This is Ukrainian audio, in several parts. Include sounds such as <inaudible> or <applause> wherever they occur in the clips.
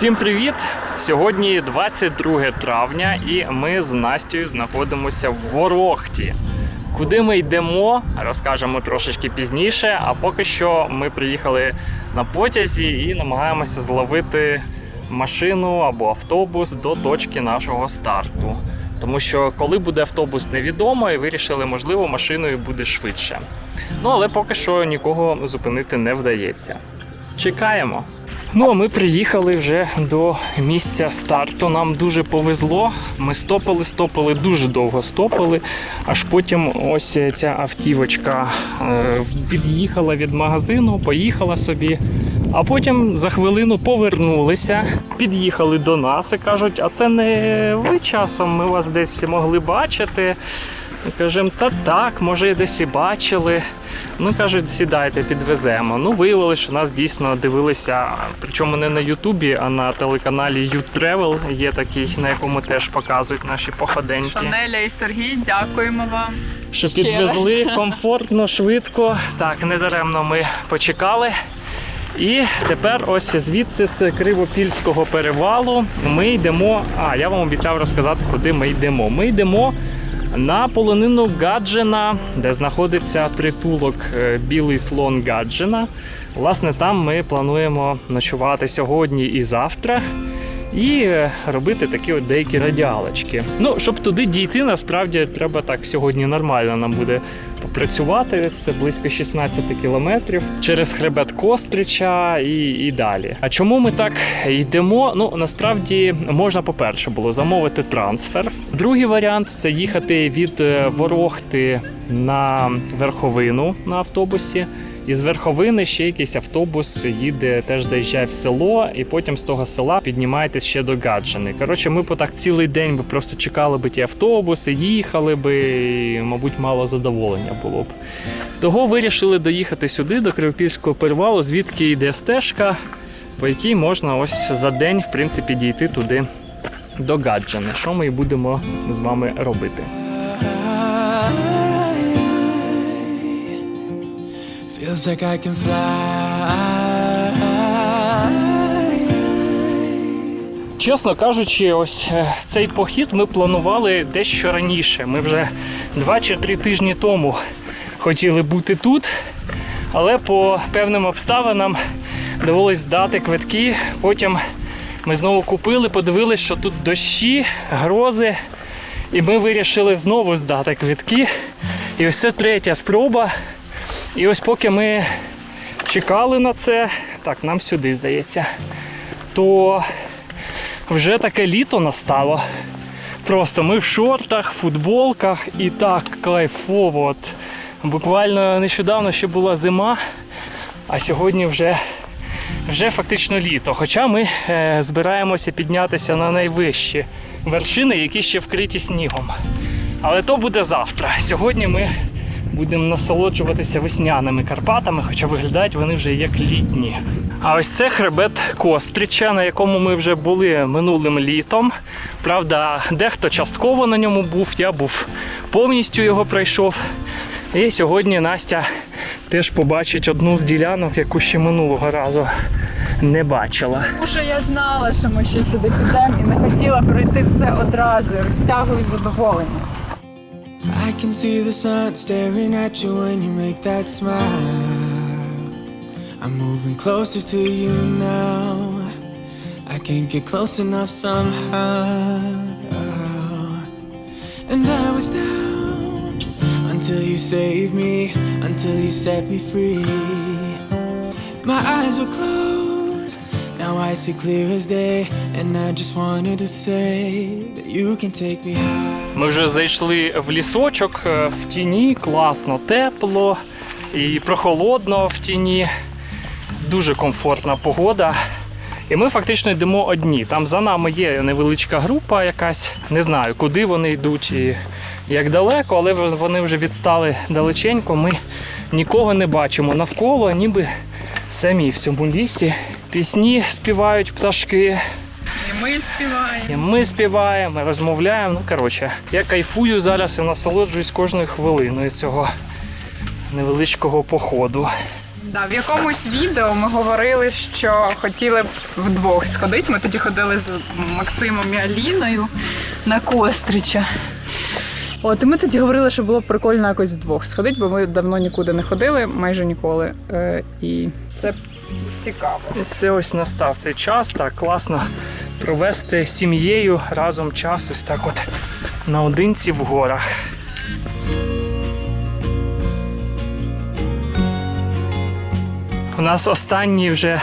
Всім привіт! Сьогодні 22 травня, і ми з Настю знаходимося в Ворохті. Куди ми йдемо, розкажемо трошечки пізніше. А поки що ми приїхали на потязі і намагаємося зловити машину або автобус до точки нашого старту. Тому що коли буде автобус, невідомо, і вирішили, можливо, машиною буде швидше. Ну але поки що нікого зупинити не вдається. Чекаємо. Ну, а ми приїхали вже до місця старту. Нам дуже повезло. Ми стопали, стопали, дуже довго стопали. Аж потім ось ця автівочка е, від'їхала від магазину, поїхала собі. А потім за хвилину повернулися, під'їхали до нас і кажуть, а це не ви часом, ми вас десь могли бачити. Ми Кажемо, та так, може і десь і бачили. Ну кажуть, сідайте, підвеземо. Ну, виявилося, що нас дійсно дивилися, причому не на Ютубі, а на телеканалі YouTravel є такий, на якому теж показують наші походеньки. Шанеля і Сергій, дякуємо вам. Що Ще підвезли раз. комфортно, швидко. Так, недаремно ми почекали. І тепер ось звідси з Кривопільського перевалу ми йдемо. А, я вам обіцяв розказати, куди ми йдемо. Ми йдемо на полонину Гаджена, де знаходиться притулок е, Білий слон Гаджена. Власне, там ми плануємо ночувати сьогодні і завтра. І е, робити такі от деякі радіалочки. Ну, щоб туди дійти, насправді треба так сьогодні нормально нам буде попрацювати. Це близько 16 кілометрів через хребет Кострича і, і далі. А чому ми так йдемо? Ну насправді можна, по-перше, було замовити трансфер. Другий варіант це їхати від е, Ворохти на верховину на автобусі. І з верховини ще якийсь автобус їде, теж заїжджає в село, і потім з того села піднімаєтесь ще до Гаджини. Коротше, ми б так цілий день би просто чекали би ті автобуси, їхали би, і, мабуть, мало задоволення було б. Того вирішили доїхати сюди, до Кривопільського перевалу, звідки йде стежка, по якій можна ось за день, в принципі, дійти туди до Гаджини. Що ми і будемо з вами робити. Feels like I can fly. Чесно кажучи, ось е, цей похід ми планували дещо раніше. Ми вже два чи три тижні тому хотіли бути тут, але по певним обставинам довелось дати квитки. Потім ми знову купили, подивилися, що тут дощі, грози. І ми вирішили знову здати квитки. І ось це третя спроба. І ось поки ми чекали на це, так, нам сюди здається, то вже таке літо настало. Просто ми в шортах, футболках і так кайфово. От буквально нещодавно ще була зима, а сьогодні вже, вже фактично літо. Хоча ми е, збираємося піднятися на найвищі вершини, які ще вкриті снігом. Але то буде завтра. Сьогодні ми будемо насолоджуватися весняними Карпатами, хоча виглядають вони вже як літні. А ось це хребет Кострича, на якому ми вже були минулим літом. Правда, дехто частково на ньому був, я був повністю його пройшов. І сьогодні Настя теж побачить одну з ділянок, яку ще минулого разу не бачила. Тому що я знала, що ми ще сюди підемо і не хотіла пройти все одразу. Розтягую задоволення. I can see the sun staring at you when you make that smile. I'm moving closer to you now. I can't get close enough somehow. And I was down until you saved me, until you set me free. My eyes were closed, now I see clear as day. And I just wanted to say that you can take me high. Ми вже зайшли в лісочок е, в тіні, класно, тепло і прохолодно в тіні. Дуже комфортна погода. І ми фактично йдемо одні. Там за нами є невеличка група якась. Не знаю, куди вони йдуть і як далеко, але вони вже відстали далеченько. Ми нікого не бачимо навколо, ніби самі в цьому лісі. Пісні співають пташки. І ми співаємо. І ми співаємо, розмовляємо. Ну, коротше, я кайфую зараз і насолоджуюсь кожною хвилиною цього невеличкого походу. Да, в якомусь відео ми говорили, що хотіли б вдвох сходити. Ми тоді ходили з Максимом і Аліною на Кострича. От, і ми тоді говорили, що було б прикольно якось вдвох сходити, бо ми давно нікуди не ходили, майже ніколи. Е, і це цікаво. Це ось настав цей час, так класно провести з сім'єю разом час ось так от наодинці в горах. У нас останні вже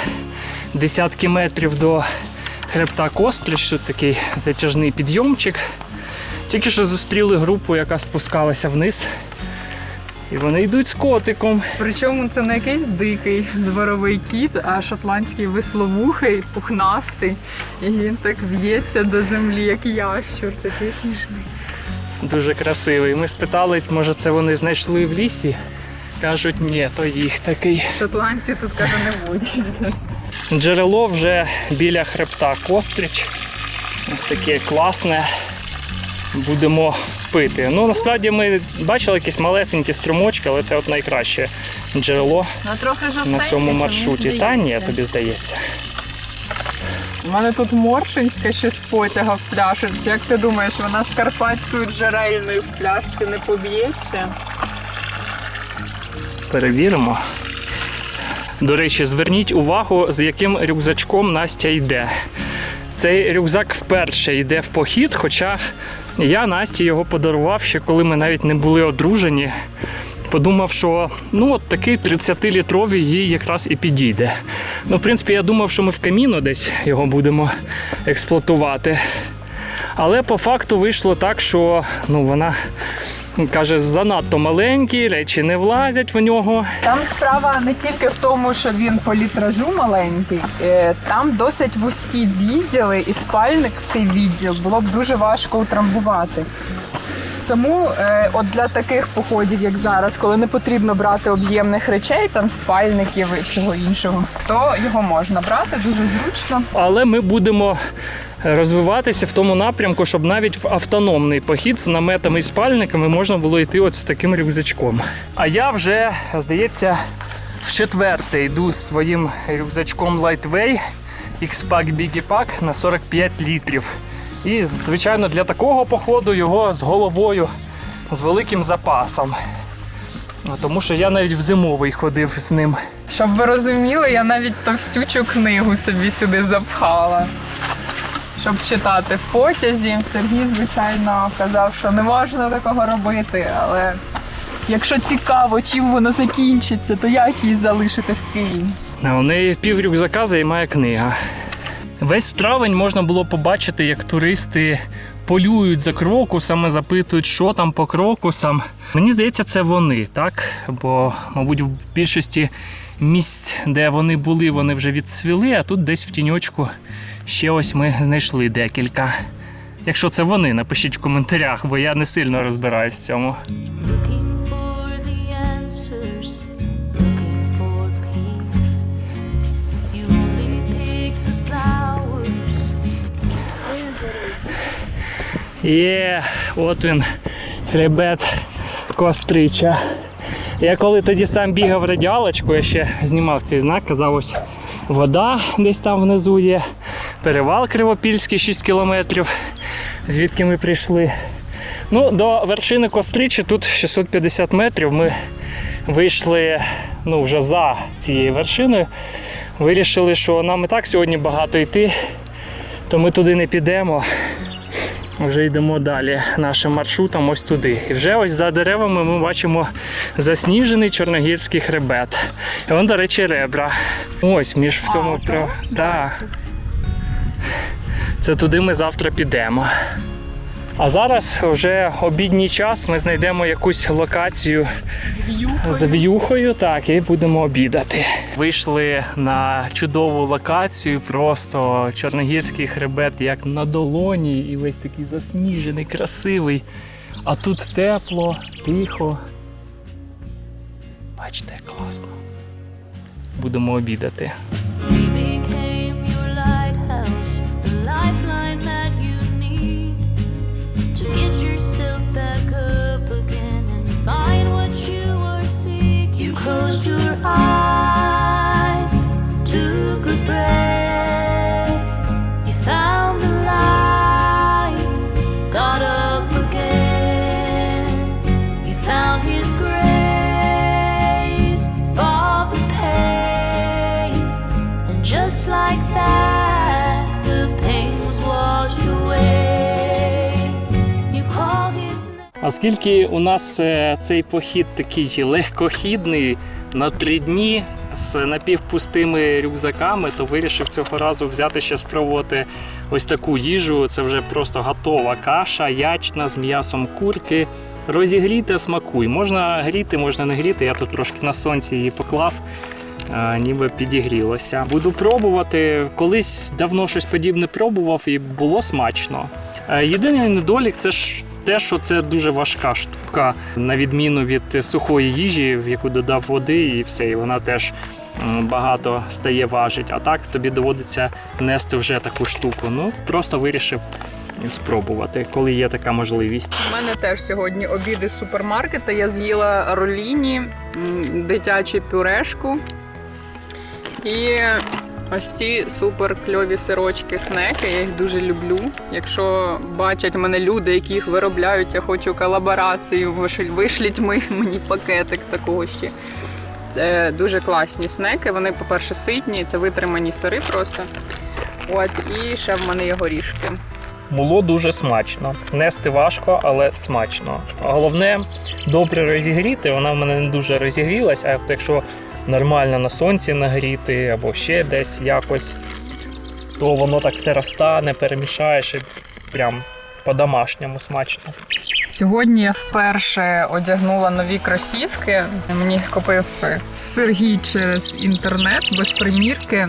десятки метрів до хребта Кострич, тут такий затяжний підйомчик. Тільки що зустріли групу, яка спускалася вниз. І вони йдуть з котиком. Причому це не якийсь дикий дворовий кіт, а шотландський висловухий, пухнастий. І він так в'ється до землі, як ящур, такий смішний. Дуже красивий. Ми спитали, може це вони знайшли в лісі. Кажуть, ні, то їх такий. Шотландці тут каже не водяться. Джерело вже біля хребта Кострич. Ось таке класне. Будемо пити. Ну насправді ми бачили якісь малесенькі струмочки, але це от найкраще джерело Ну трохи на цьому маршруті. Та ні, тобі здається. У мене тут моршинська ще з потяга в пляшці. Як ти думаєш, вона з карпатською джерельною в пляшці не поб'ється? Перевіримо. До речі, зверніть увагу, з яким рюкзачком Настя йде. Цей рюкзак вперше йде в похід, хоча я Насті його подарував ще коли ми навіть не були одружені. Подумав, що ну от такий 30-літровий їй якраз і підійде. Ну, в принципі, я думав, що ми в каміно десь його будемо експлуатувати. Але по факту вийшло так, що ну, вона каже, занадто маленький, речі не влазять в нього. Там справа не тільки в тому, що він по літражу маленький, е, там досить вузькі відділи, і спальник в цей відділ було б дуже важко утрамбувати. Тому е, от для таких походів, як зараз, коли не потрібно брати об'ємних речей, там спальників і всього іншого, то його можна брати дуже зручно. Але ми будемо розвиватися в тому напрямку, щоб навіть в автономний похід з наметами і спальниками можна було йти от з таким рюкзачком. А я вже, здається, в четверте йду з своїм рюкзачком Lightway X-Pack Biggie Pack на 45 літрів. І, звичайно, для такого походу його з головою, з великим запасом. Ну, Тому що я навіть в зимовий ходив з ним. Щоб ви розуміли, я навіть товстючу книгу собі сюди запхала. Щоб читати в потязі. Сергій, звичайно, казав, що не можна такого робити, але якщо цікаво, чим воно закінчиться, то як її залишити в Києві? У неї пів рюкзака займає книга. Весь травень можна було побачити, як туристи полюють за крокусами, запитують, що там по крокусам. Мені здається, це вони, так? Бо, мабуть, в більшості місць, де вони були, вони вже відцвіли, а тут десь в тіньочку ще ось ми знайшли декілька. Якщо це вони, напишіть в коментарях, бо я не сильно розбираюсь в цьому. Є, от він, хребет Кострича. Я коли тоді сам бігав радіалочку, я ще знімав цей знак, казав, ось вода десь там внизу є. Перевал Кривопільський 6 кілометрів, звідки ми прийшли. Ну, до вершини Костричі тут 650 метрів. Ми вийшли ну, вже за цією вершиною. Вирішили, що нам і так сьогодні багато йти, то ми туди не підемо. Вже йдемо далі нашим маршрутом ось туди. І вже ось за деревами ми бачимо засніжений чорногірський хребет. І вон, до речі, ребра. Ось між в цьому А, про. Так. Це туди ми завтра підемо. А зараз вже обідній час ми знайдемо якусь локацію з в'юхою, так, і будемо обідати. Вийшли на чудову локацію, просто чорногірський хребет, як на долоні, і весь такий засніжений, красивий. А тут тепло, тихо. Бачите, класно. Будемо обідати. you closed your eyes, took a breath. Оскільки у нас е, цей похід такий легкохідний на три дні з напівпустими рюкзаками, то вирішив цього разу взяти ще спробувати ось таку їжу. Це вже просто готова каша, ячна з м'ясом курки. Розігріти, смакуй. Можна гріти, можна не гріти. Я тут трошки на сонці її поклав. Ніби підігрілося. Буду пробувати. Колись давно щось подібне пробував і було смачно. Е, Єдиний недолік це ж те, що це дуже важка штука, на відміну від сухої їжі, в яку додав води, і все, і вона теж багато стає важить. А так тобі доводиться нести вже таку штуку. Ну просто вирішив спробувати, коли є така можливість. У мене теж сьогодні обід із супермаркета. Я з'їла роліні, дитячу пюрешку і ось ці супер кльові сирочки снеки. Я їх дуже люблю. Якщо бачать мене люди, які їх виробляють, я хочу колаборацію, вишліть, ми- мені пакетик такого ще. Е, дуже класні снеки. Вони, по-перше, ситні, це витримані сири просто. От, і ще в мене є горішки. Було дуже смачно. Нести важко, але смачно. Головне добре розігріти. Вона в мене не дуже розігрілась, а якщо нормально на сонці нагріти або ще десь якось, то воно так все розтане, перемішаєш і прям по-домашньому смачно. Сьогодні я вперше одягнула нові кросівки. Мені їх купив Сергій через інтернет без примірки.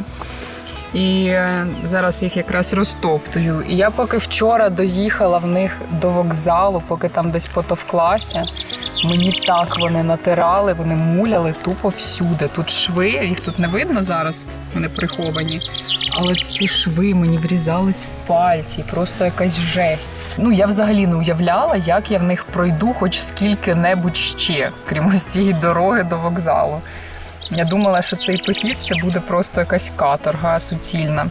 І е, зараз їх якраз розтоптую. І я поки вчора доїхала в них до вокзалу, поки там десь потовклася. Мені так вони натирали, вони муляли тупо всюди. Тут шви, їх тут не видно зараз, вони приховані. Але ці шви мені врізались в пальці, просто якась жесть. Ну я взагалі не уявляла, як я в них пройду хоч скільки-небудь ще, крім ось цієї дороги до вокзалу. Я думала, що цей похід це буде просто якась каторга суцільна.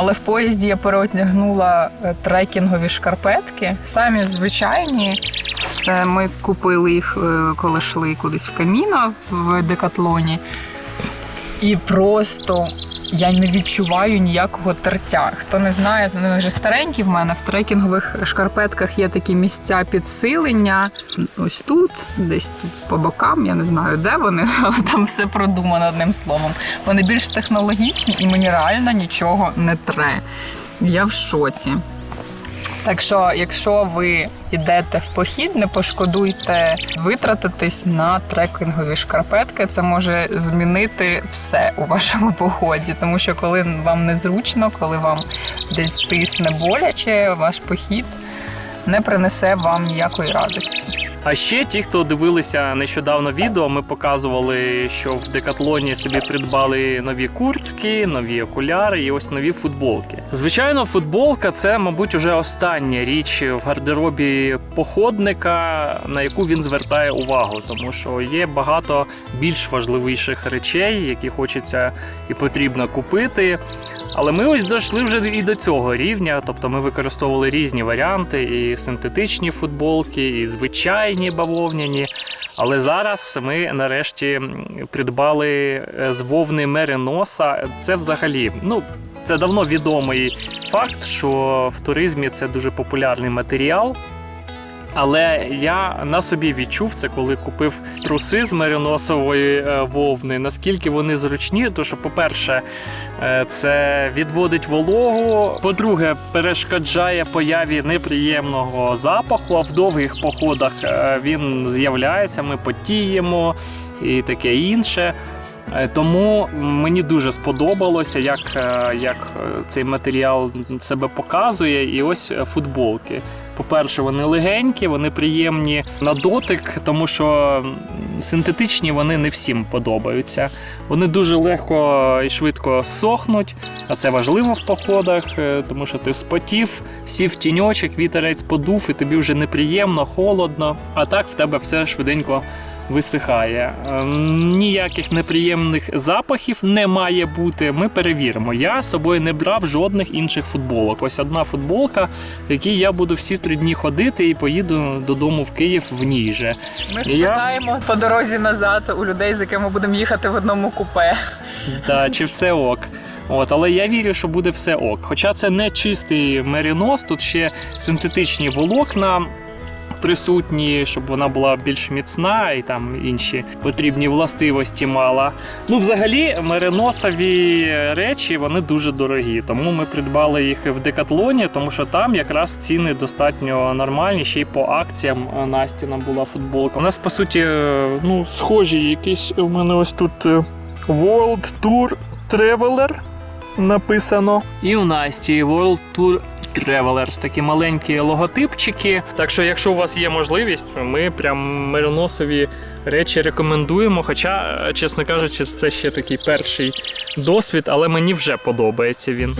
Але в поїзді я переодягнула е, трекінгові шкарпетки, самі звичайні. Це ми купили їх, е, коли йшли кудись в каміно в декатлоні. І просто я не відчуваю ніякого тертя. Хто не знає, вони вже старенькі в мене. В трекінгових шкарпетках є такі місця підсилення. Ось тут, десь тут по бокам, я не знаю, де вони, <laughs> але там все продумано одним словом. Вони більш технологічні і мені реально нічого не тре. Я в шоці. Так що, якщо ви йдете в похід, не пошкодуйте витратитись на трекінгові шкарпетки. Це може змінити все у вашому поході. Тому що коли вам незручно, коли вам десь тисне боляче, ваш похід не принесе вам ніякої радості. А ще ті, хто дивилися нещодавно відео, ми показували, що в декатлоні собі придбали нові куртки, нові окуляри і ось нові футболки. Звичайно, футболка це, мабуть, уже остання річ в гардеробі походника, на яку він звертає увагу, тому що є багато більш важливіших речей, які хочеться і потрібно купити. Але ми ось дійшли вже і до цього рівня. Тобто ми використовували різні варіанти, і синтетичні футболки, і звичайні бавовняні. Але зараз ми нарешті придбали е, з вовни мериноса. Це взагалі, ну це давно відомий факт, що в туризмі це дуже популярний матеріал. Але я на собі відчув це, коли купив труси з мериносової е, вовни. Наскільки вони зручні, то що, по-перше, е, це відводить вологу. По-друге, перешкоджає появі неприємного запаху. А в довгих походах е, він з'являється. Ми потіємо і таке інше. Тому мені дуже сподобалося, як, як цей матеріал себе показує. І ось футболки. По-перше, вони легенькі, вони приємні на дотик, тому що синтетичні вони не всім подобаються. Вони дуже легко і швидко сохнуть, а це важливо в походах, е, тому що ти спотів, сів тіньочок, вітерець подув, і тобі вже неприємно, холодно. А так в тебе все швиденько висихає. Ем, Ніяких неприємних запахів не має бути. Ми перевіримо. Я з собою не брав жодних інших футболок. Ось одна футболка, в якій я буду всі три дні ходити і поїду додому в Київ в ній же. Ми Я- по дорозі назад у людей, з якими будемо їхати в одному купе. Та, чи все ок. От, але я вірю, що буде все ок. Хоча це не чистий мерінос, тут ще синтетичні волокна. Присутні, щоб вона була більш міцна і там інші потрібні властивості мала. Ну, взагалі, мериносові речі вони дуже дорогі, тому ми придбали їх в декатлоні, тому що там якраз ціни достатньо нормальні. Ще й по акціям Насті нам була футболка. У нас по суті, ну, схожі якісь у мене ось тут е, World Tour Traveler написано. І у Насті World Tour Travelers, такі маленькі логотипчики. Так що, якщо у вас є можливість, ми прям мироносові речі рекомендуємо. Хоча, чесно кажучи, це ще такий перший досвід, але мені вже подобається він.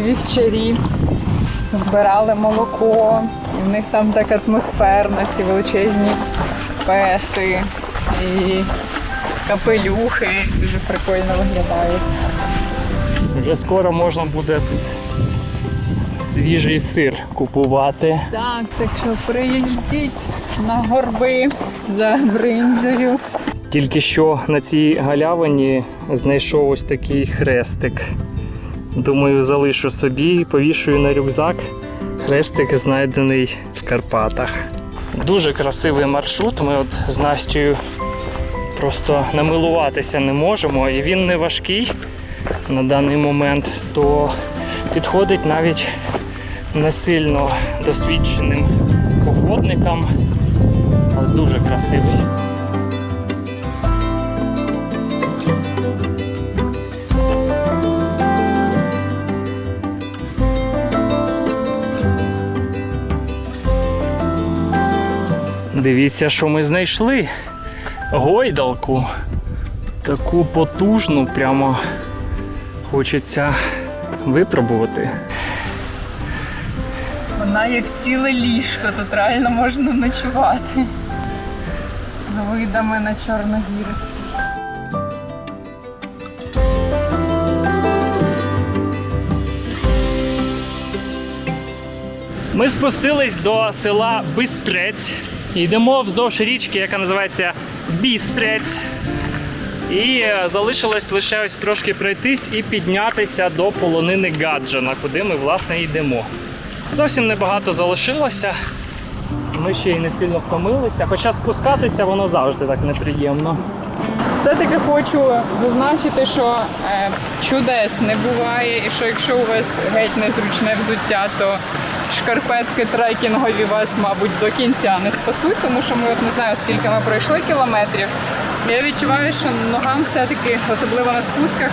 Вівчарі збирали молоко, і в них там так атмосферно, ці величезні песи і капелюхи. Дуже прикольно виглядають. Вже скоро можна буде тут свіжий сир купувати. Так, так що приїжджіть на горби за бринзою. Тільки що на цій галявині знайшов ось такий хрестик. Думаю, залишу собі, повішую на рюкзак. Хрестик знайдений в Карпатах. Дуже красивий маршрут. Ми от з Настю просто намилуватися не можемо, і він не важкий на даний момент, то підходить навіть не сильно досвідченим походникам. Але дуже красивий. Дивіться, що ми знайшли. Гойдалку. Таку потужну, прямо хочеться випробувати. Вона як ціле ліжко, тут реально можна ночувати. З видами на Чорногірськ. Ми спустились до села Бистрець. Йдемо вздовж річки, яка називається Бістрець. І е, залишилось лише ось трошки пройтись і піднятися до полонини Гаджана, куди ми власне йдемо. Зовсім небагато залишилося. Ми ще й не сильно втомилися, хоча спускатися воно завжди так неприємно. Все-таки хочу зазначити, що е, чудес не буває, і що якщо у вас геть незручне взуття, то шкарпетки трекінгові вас, мабуть, до кінця не спасуть, тому що ми от не знаю, скільки ми пройшли кілометрів. Я відчуваю, що ногам все-таки, особливо на спусках,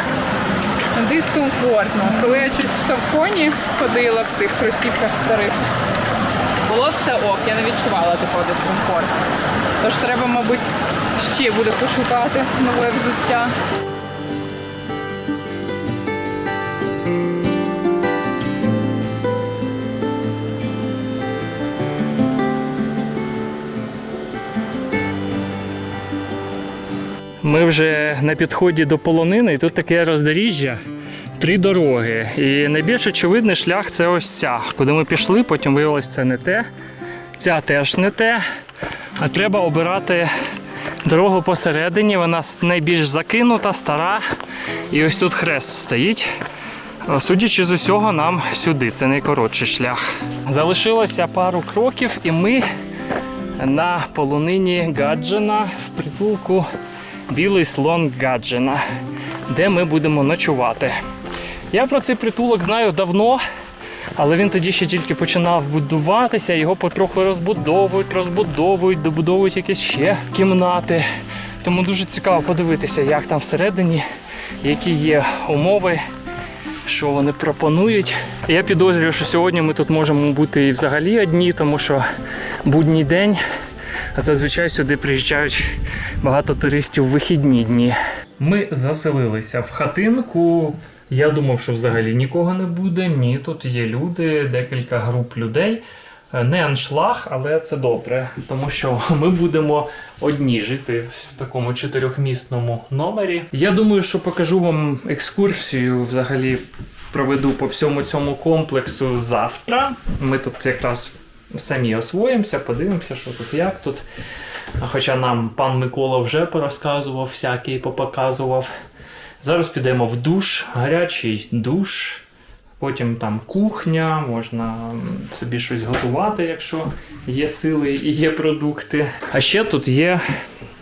дискомфортно. Коли я щось в Савконі ходила в тих кросівках старих, було все ок, я не відчувала такого дискомфорту. Тож треба, мабуть, ще буде пошукати нове взуття. Ми вже на підході до полонини, і тут таке роздоріжжя, три дороги. І найбільш очевидний шлях це ось ця. Куди ми пішли, потім виявилось, це не те. Ця теж не те. А треба обирати дорогу посередині. Вона найбільш закинута, стара. І ось тут хрест стоїть. Судячи з усього, нам сюди. Це найкоротший шлях. Залишилося пару кроків, і ми на полонині Гаджина в притулку Білий слон Гаджина, де ми будемо ночувати. Я про цей притулок знаю давно, але він тоді ще тільки починав будуватися, його потроху розбудовують, розбудовують, добудовують якісь ще кімнати. Тому дуже цікаво подивитися, як там всередині, які є умови, що вони пропонують. Я підозрюю, що сьогодні ми тут можемо бути і взагалі одні, тому що будній день. Зазвичай сюди приїжджають багато туристів в вихідні дні. Ми заселилися в хатинку. Я думав, що взагалі нікого не буде. Ні, тут є люди, декілька груп людей. Е, Не аншлаг, але це добре, тому що <laughs> ми будемо одні жити в такому чотирьохмісному номері. Я думаю, що покажу вам екскурсію взагалі проведу по всьому цьому комплексу Заспра. Ми тут якраз самі освоїмося, подивимося, що тут як тут. Хоча нам пан Микола вже порозказував, всякий попоказував. Зараз підемо в душ, гарячий душ. Потім там кухня, можна собі щось готувати, якщо є сили і є продукти. А ще тут є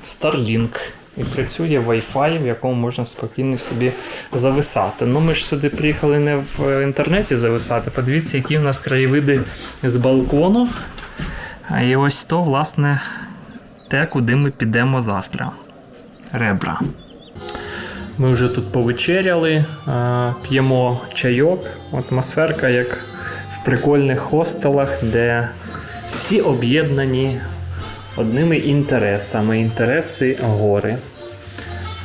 Starlink. І працює Wi-Fi, в якому можна спокійно собі зависати. Ну, ми ж сюди приїхали не в інтернеті зависати. Подивіться, які в нас краєвиди з балкону. І ось то, власне, те, куди ми підемо завтра. Ребра. Ми вже тут повечеряли, п'ємо чайок. Атмосферка, як в прикольних хостелах, де всі об'єднані одними інтересами. Інтереси гори.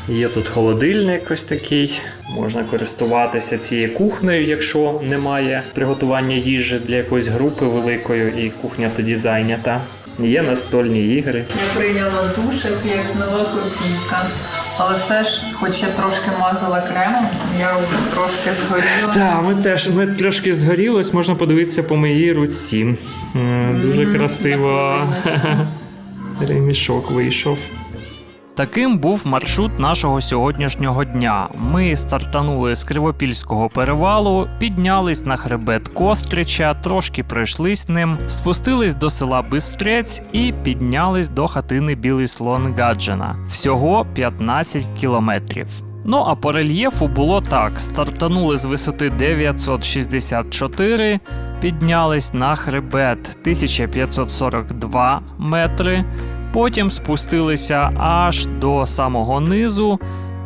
Є тут холодильник ось такий. Можна користуватися цією кухнею, якщо немає приготування їжі для якоїсь групи великої, і кухня тоді зайнята. Є настольні ігри. Я прийняла душ, як нова копійка. Але все ж, хоч я трошки мазала кремом, я трошки згоріла. Так, ми теж ми трошки згорілось, можна подивитися по моїй руці. Дуже красиво. <laughs> Ремішок вийшов. Таким був маршрут нашого сьогоднішнього дня. Ми стартанули з Кривопільського перевалу, піднялись на хребет Кострича, трошки пройшлись ним, спустились до села Бистрець і піднялись до хатини Білий слон Гаджина. Всього 15 кілометрів. Ну а по рельєфу було так: стартанули з висоти 964, піднялись на хребет 1542 метри. Потім спустилися аж до самого низу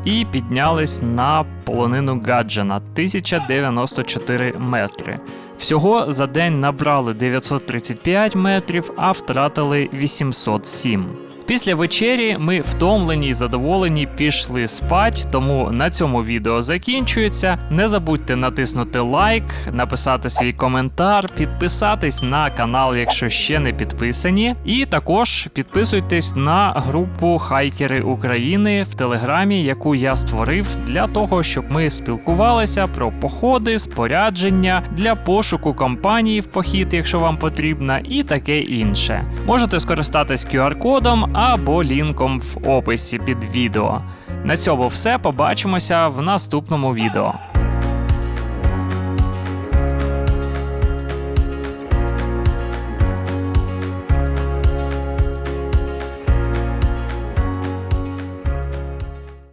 і піднялись на полонину Гаджана 1094 метри. Всього за день набрали 935 метрів, а втратили 807. Після вечері ми втомлені і задоволені пішли спать, тому на цьому відео закінчується. Не забудьте натиснути лайк, написати свій коментар, підписатись на канал, якщо ще не підписані. І також підписуйтесь на групу Хайкери України в Телеграмі, яку я створив для того, щоб ми спілкувалися про походи, спорядження для пошуку компанії в похід, якщо вам потрібно, і таке інше. Можете скористатись QR-кодом або лінком в описі під відео. На цьому все. Побачимося в наступному відео.